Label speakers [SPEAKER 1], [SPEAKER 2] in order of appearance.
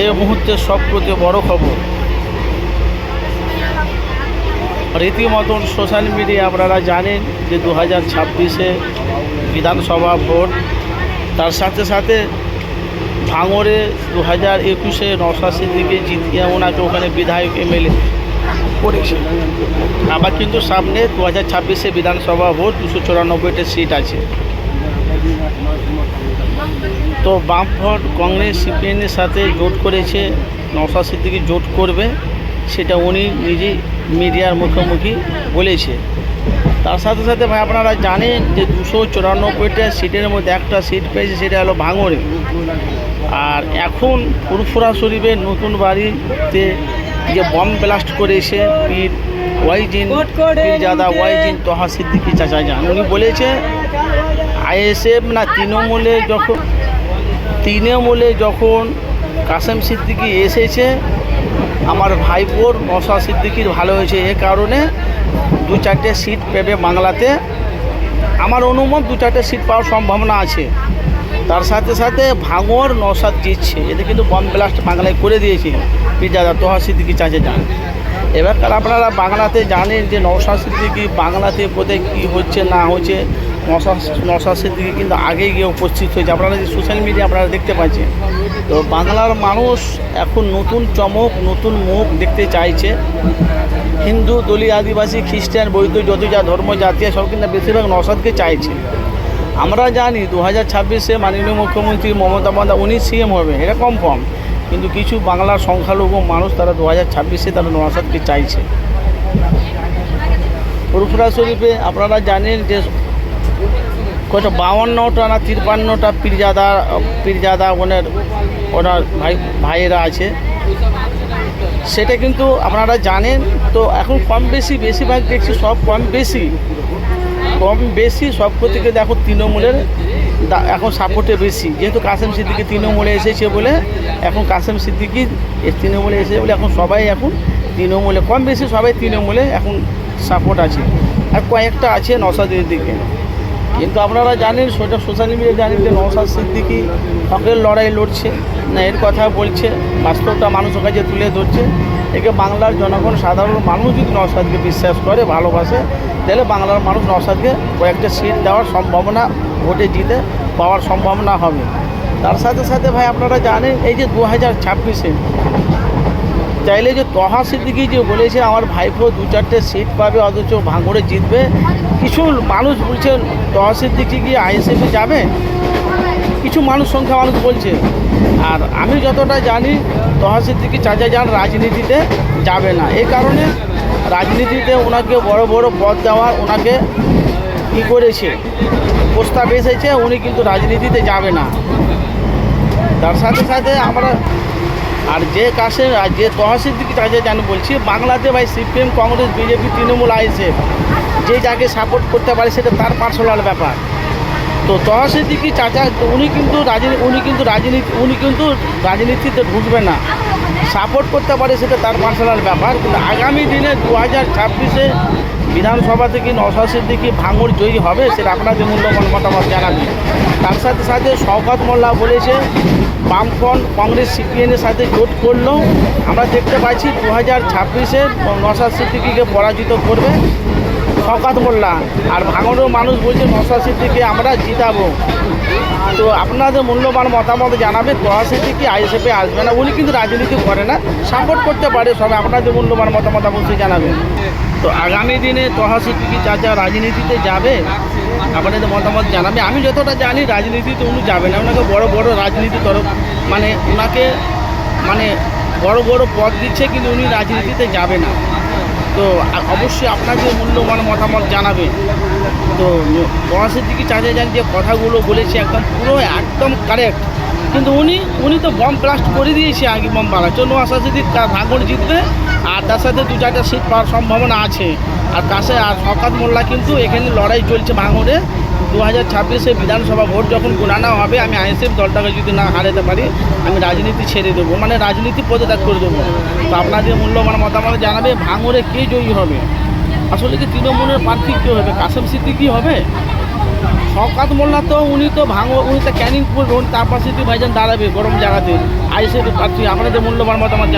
[SPEAKER 1] এই মুহূর্তে সবথেকে বড় খবর। রীতিমতন সোশ্যাল মিডিয়া আপনারা জানেন যে দু হাজার ছাব্বিশে বিধানসভা ভোট, তার সাথে সাথে ভাঙরে দু হাজার একুশে নশাশি দিকে জিতিয়ে ওনাকে ওখানে বিধায়ক এমএলএ। করেছে আবার কিন্তু সামনে দু হাজার ছাব্বিশে বিধানসভা ভোট দুশো চুরানব্বইটা সিট আছে। তো বামফ্রন্ট কংগ্রেস সিপিএনের সাথে জোট করেছে নওশাদ সিদ্দিকি জোট করবে সেটা উনি নিজেই মিডিয়ার মুখোমুখি বলেছে। তার সাথে সাথে ভাই আপনারা জানেন যে দুশো চুরানব্বইটা সিটের মধ্যে একটা সিট পেয়েছে সেটা হলো ভাঙড়ে। আর এখন ফুরফুরা শরীফের নতুন বাড়িতে যে বম ব্লাস্ট করেছে পীর ওয়াইজিন পীরজাদা ওয়াইজিন তোহা সিদ্দিকি চাচা যান উনি বলেছে আইএসএফ না তৃণমূলে যখন তৃণমূলে যখন কাসেম সিদ্দিকি এসেছে, আমার ভাইপোর নশা সিদ্দিকির ভালো হয়েছে। এ কারণে দু চারটে সিট পেবে বাংলাতে। আমার অনুমান দু চারটে সিট পাওয়ার সম্ভাবনা আছে। তার সাথে সাথে ভাঙর নসাদ জিতছে। এতে কিন্তু বম ব্লাস্ট বাংলায় করে দিয়েছে। পিজাদা তোহা সিদ্দিকি, চাচে যান এবার আপনারা বাংলাতে জানেন যে নওশাদ সিদ্দিকি বাংলাতে কোথায় কী হচ্ছে, না হচ্ছে। নশা নশাদ সিদ্দিকি কিন্তু আগে গিয়ে উপস্থিত হয়েছে। আপনারা যে সোশ্যাল মিডিয়া আপনারা দেখতে পাচ্ছেন। তো বাংলার মানুষ এখন নতুন চমক, নতুন মুখ দেখতে চাইছে। হিন্দু দলীয় আদিবাসী, খ্রিস্টান বৈদ্য যত যা ধর্ম জাতীয় সব কিন্তু বেশিরভাগ নসাদকে চাইছে। আমরা জানি দু হাজার ছাব্বিশে মাননীয় মুখ্যমন্ত্রী মমতা বন্দ্যোপাধ্যায়, উনি সিএম হবে এটা কনফার্ম কিন্তু কিছু বাংলার সংখ্যালঘু মানুষ তারা দু হাজার ছাব্বিশে তারা নওয়াসাদকে চাইছে। ফুরফুরা শরীফে আপনারা জানেন যে কত বাউান্নটা না তিরপান্নটা পীরজাদা পীরজাদা ওনার ওনার ভাই ভাইয়েরা আছে। সেটা কিন্তু আপনারা জানেন, তো এখন কম বেশি, বেশিরভাগ দেখছি সব কম বেশি। কম বেশি, সব থেকে দেখো তৃণমূলের এখন সাপোর্টে বেশি। যেহেতু কাসেম সিদ্দিকি তৃণমূলে এসেছে বলে, এখন কাসেম সিদ্দিকি তৃণমূলে এসেছে বলে এখন সবাই এখন তৃণমূলে কম বেশি সবাই তৃণমূলে এখন সাপোর্ট আছে। আর কয়েকটা আছে নসাদের দিকে। কিন্তু আপনারা জানেন, সোজা সোশ্যাল মিডিয়া জানেন যে নওশাদ সিদ্দিকি হকের লড়াই লড়ছে। না, এর কথা বলছে, বাস্তবটা মানুষের কাছে তুলে ধরছে। একে বাংলার জনগণ, সাধারণ মানুষ যদি নওশাদকে বিশ্বাস করে, ভালোবাসে, তাহলে বাংলার মানুষ নওশাদকে কয়েকটা সিট দেওয়ার সম্ভাবনা, ভোটে জিতে পাওয়ার সম্ভাবনা হবে। তার সাথে সাথে ভাই, আপনারা জানেন, এই যে দু হাজার ছাব্বিশে চাইলে যে তহা সিদ্দিকি যে বলেছে, আমার ভাইপো দু চারটে সিট পাবে, অথচ ভাঙড়ে জিতবে। কিছু মানুষ বলছে তহা সিদ্দিকি কি আইএসএফে যাবে? কিছু মানুষ, সংখ্যা মানুষ বলছে। আর আমি যতটা জানি, তহা সিদ্দিকি চাচা যান রাজনীতিতে যাবে না। এই কারণে রাজনীতিতে ওনাকে বড় বড় পদ দেওয়ার ওনাকে কী করেছে, প্রস্তাব এসেছে, উনি কিন্তু রাজনীতিতে যাবে না। তার সাথে সাথে আমরা আর যে কাছে যে তহসিল দিকে চাচা জান বলছি, বাংলাতে ভাই CPM, Congress, BJP, Trinamool, ISF, যে যাকে সাপোর্ট করতে পারে সেটা তার পার্সোনাল ব্যাপার। তো তহসিল দিকে চাচা, উনি কিন্তু রাজনীতি উনি কিন্তু রাজনীতি, উনি কিন্তু রাজনীতিতে ঢুকবে না। সাপোর্ট করতে পারে সেটা তার পার্সোনাল ব্যাপার, কিন্তু আগামী দিনে দু হাজার ছাব্বিশে বিধানসভা থেকে নশা সিদ্দিকি ভাঙড় জয়ী হবে, সেটা আপনাদের মূল্যবান মতামত জানাবেন। তার সাথে সাথে শওকত মোল্লা বলেছে বামফ্রন্ট কংগ্রেস সিপিএনের সাথে জোট করলেও আমরা দেখতে পাচ্ছি দু হাজার ছাব্বিশে নশা সিদ্দিকিকে পরাজিত করবে শওকত মোল্লা। আর ভাঙড়ের মানুষ বলছে নশা সিদ্দিকি আমরা জিতাবো। তো আপনাদের মূল্যবান মতামত জানাবে তোহা সিদ্দিকি আইএসএফে আসবে না, উনি কিন্তু রাজনীতি করে না, সাপোর্ট করতে পারে সবাই, আপনাদের মূল্যবান মতামত অবশ্যই জানাবেন। তো আগামী দিনে তোহা চাচা রাজনীতিতে যাবে? আপনাদের মতামত জানাবে। আমি যতটা জানি রাজনীতিতে উনি যাবে না। ওনাকে বড় বড় রাজনীতি তরফ মানে ওনাকে মানে বড় বড় পদ দিচ্ছে কিন্তু উনি রাজনীতিতে যাবে না। তো অবশ্যই আপনাকে মূল্যবান মতামত জানাবে। তো বয়সের দিকে চাচা যান যে কথাগুলো বলেছে, একদম পুরো একদম কারেক্ট কিন্তু উনি উনি তো বম ব্লাস্ট করে দিয়েছে আগে বম বাড়া চলো আশা যদি ভাঙড় জিতবে, আর তার সাথে দু চারটা সিট পাওয়ার সম্ভাবনা আছে। আর কাছে আর শকাত মোল্লা কিন্তু এখানে লড়াই চলছে ভাঙড়ে দু হাজার ছাব্বিশে বিধানসভা ভোট যখন গুণানো হবে, আমি আইএসএফ দলটাকে যদি না হারাতে পারি, আমি রাজনীতি ছেড়ে দেবো। মানে রাজনীতি পদত্যাগ করে দেবো। তো আপনাদের মূল্যবান মতামত জানাবে ভাঙড়ে কে জয়ী হবে? আসলে কি তৃণমূলের প্রার্থী কী হবে? কাসেম সিদ্দিকি হবে? শওকাত মোল্লা তো উনি তো ভাঙো, উনি তো ক্যানিং করবে তারপর তার পাশে দিয়ে ভাইজান দাঁড়াবে গরম জায়গাতে। আইসে পাচ্ছি আপনাদের মূল্যবান মতামত